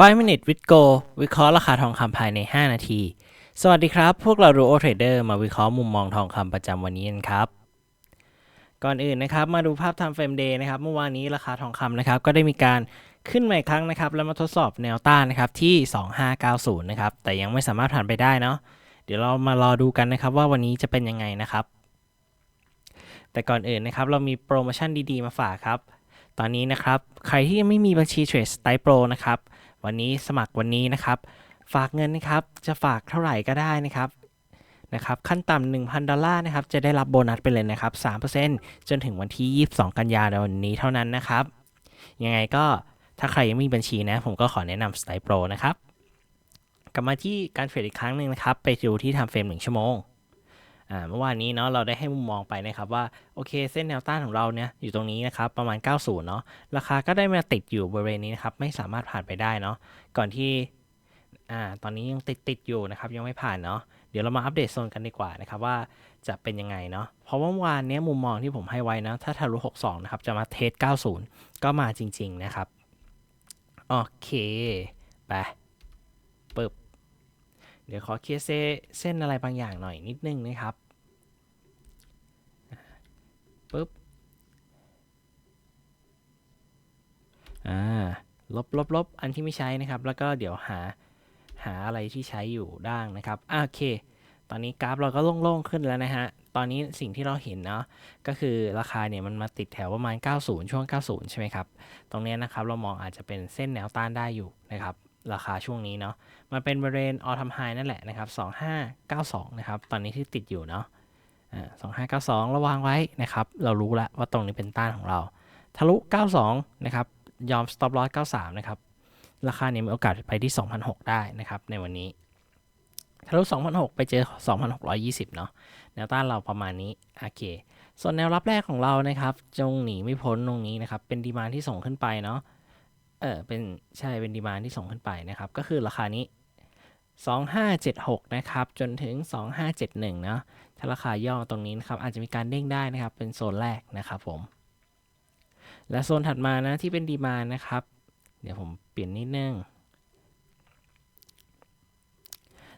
5 minute with go วิเคราะห์ราคาทองคำภายใน 5 นาที สวัสดีครับ พวกเราดูโอเทรดเดอร์มาวิเคราะห์มุมมองทองคำประจำวันนี้กันครับ ก่อนอื่นนะครับ มาดูภาพ time frame day นะครับ เมื่อวานนี้ราคาทองคำนะครับ ก็ได้มีการขึ้นมาอีกครั้งนะครับ แล้วมาทดสอบแนวต้านนะครับที่ 2590 นะครับ แต่ยังไม่สามารถผ่านไปได้เนาะ เดี๋ยวเรามารอดูกันนะครับว่าวันนี้จะเป็นยังไงนะครับ แต่ก่อนอื่นนะครับ เรามีโปรโมชั่นดีๆ มาฝากครับ ตอนนี้นะครับ ใครที่ยังไม่มีบัญชีเทรดสไตล์โปรนะครับ วันนี้สมัครวันนี้นะครับ ฝากเงินนะครับจะฝากเท่าไหร่ก็ได้นะครับนะครับขั้นต่ำ1,000 ดอลลาร์นะครับจะได้รับโบนัสไปเลยนะครับ 3%จนถึงวันที่ 22 กันยายนนี้เท่านั้นนะครับ ยังไงก็ถ้าใครยังไม่มีบัญชีนะ ผมก็ขอแนะนำสไตล์โปรนะครับ กลับมาที่การเทรดอีกครั้งหนึ่งนะครับ ไปดูที่ทำเฟรม1ชั่วโมง อ่าเมื่อวานนี้เนาะเราได้ให้มุมมองไปนะครับว่าโอเคเส้นแนวต้านของเราเนี่ยอยู่ตรงนี้นะครับประมาณ 90 เนาะราคาก็ได้มาติดอยู่บริเวณนี้นะครับไม่สามารถผ่านไปได้เนาะก่อนที่อ่าตอนนี้ยังติดติดอยู่นะครับยังไม่ผ่านเนาะเดี๋ยวเรามาอัปเดตโซนกันดีกว่านะครับว่าจะเป็นยังไงเนาะเพราะว่าเมื่อวานนี้มุมมองที่ผมให้ไว้นะถ้าทะลุ 62 นะครับจะมาเทส 90 ก็มาจริง ๆ นะครับโอเคไปปึ๊บ เดี๋ยวขอเคียเซเส้นอะไรบางอย่างหน่อยนิดนึงนะครับปุ๊บอ่าลบลบลบอันที่ไม่ใช้นะครับ แล้วก็เดี๋ยวหาหาอะไรที่ใช้อยู่ด้างนะครับโอเค ตอนนี้กราฟเราก็โล่งๆขึ้นแล้วนะฮะ ตอนนี้สิ่งที่เราเห็นเนาะ ก็คือราคาเนี่ยมันมาติดแถวประมาณ 90 ช่วง 90 ใช่ไหมครับ ตรงเนี้ยนะครับเรามองอาจจะเป็นเส้นแนวต้านได้อยู่นะครับ ราคาช่วงนี้เนาะมันเป็นบริเวณออท m มไฮนั่นแหละนะครับ 2592 นะครับ ตอนนี้ที่ติดอยู่เนาะสองห้าเก้าสองระวางไว้นะครับ เรารู้แล้วว่าตรงนี้เป็นต้านของเรา ทะลุ 92 นะครับ ยอม stop loss 93 นะครับ ราคาเนี่ยมีโอกาสไปที่ 2,006 ได้นะครับ ในวันนี้ ทะลุ2,006 ไปเจอ 2,620 เนาะ แนวต้านเราประมาณนี้ โอเค ส่วนแนวรับแรกของเรานะครับ จงหนีไม่พ้นตรงนี้นะครับ เป็นดีมานที่ส่งขึ้นไปเนาะ เออเป็นใช่เป็นดีมานที่ส่งขึ้นไปนะครับ ก็คือราคานี้ 2576 นะครับ จนถึง 2571 เนาะถ้าราคาย่อตรงนี้นะครับ อาจจะมีการเด้งได้นะครับ เป็นโซนแรกนะครับผม และโซนถัดมานะที่เป็นดีมานนะครับ เดี๋ยวผมเปลี่ยนนิดนึง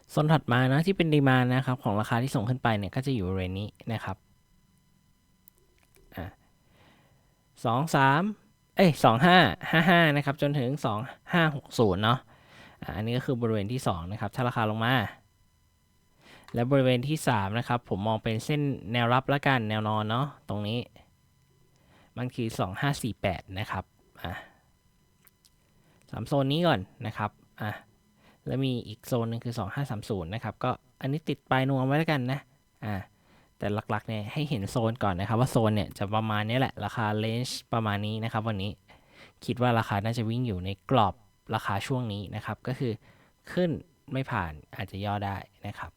โซนถัดมานะที่เป็นดีมานนะครับ ของราคาที่ส่งขึ้นไปเนี่ยก็จะอยู่บริเวณนี้นะครับอะสองสาม เอ้ยสองห้าห้าห้านะครับจนถึงสองห้าหกศูนย์เนาะอะอันนี้ก็คือบริเวณที่สองนะครับถ้าราคาลงมา และบริเวณที่3นะครับผมมองเป็นเส้นแนวรับและกันแนวนอนเนาะตรงนี้ มันคือ2548นะครับอะสามโซนนี้ก่อนนะครับอะแล้วมีอีกโซนหนึ่งคือ 2530 นะครับ ก็อันนี้ติดปลายนวมไว้แล้วกันนะ อะ แต่หลักๆเนี่ยให้เห็นโซนก่อนนะครับ ว่าโซนเนี่ยจะประมาณนี้แหละ ราคาเลนจ์ประมาณนี้นะครับ วันนี้คิดว่าราคาน่าจะวิ่งอยู่ในกรอบราคาช่วงนี้นะครับ ก็คือขึ้นไม่ผ่านอาจจะย่อได้นะครับ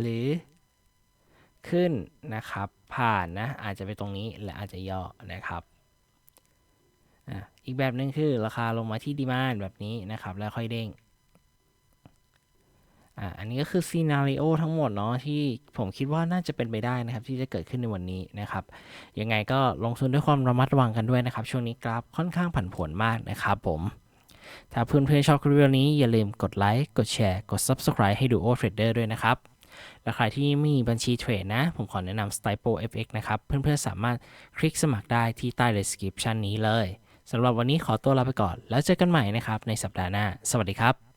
หรือขึ้นนะครับผ่านนะอาจจะไปตรงนี้และอาจจะย่อนะครับอีกแบบหนึ่งคือราคาลงมาที่ดีมานแบบนี้นะครับ แล้วค่อยเด้ง อันนี้ก็คือซีนารีโอทั้งหมดเนาะที่ผมคิดว่าน่าจะเป็นไปได้นะครับ ที่จะเกิดขึ้นในวันนี้นะครับ ยังไงก็ลงทุนด้วยความระมัดระวังกันด้วยนะครับ ช่วงนี้กราฟค่อนข้างผันผวนมากนะครับผมถ้าเพื่อนๆชอบคลิปวิดีโอนี้อย่าลืมกดไลค์ กดแชร์ กด Subscribe ให้ดูโอเทรดเดอร์ด้วยนะครับ และใครที่ไม่มีบัญชีเทรดนะ ผมขอแนะนำ s t y p o FX นะครับ เพื่อนๆสามารถคลิกสมัครได้ที่ใต้ description นี้เลย สำหรับวันนี้ขอตัวลาไปก่อน แล้วเจอกันใหม่นะครับในสัปดาห์หน้า สวัสดีครับ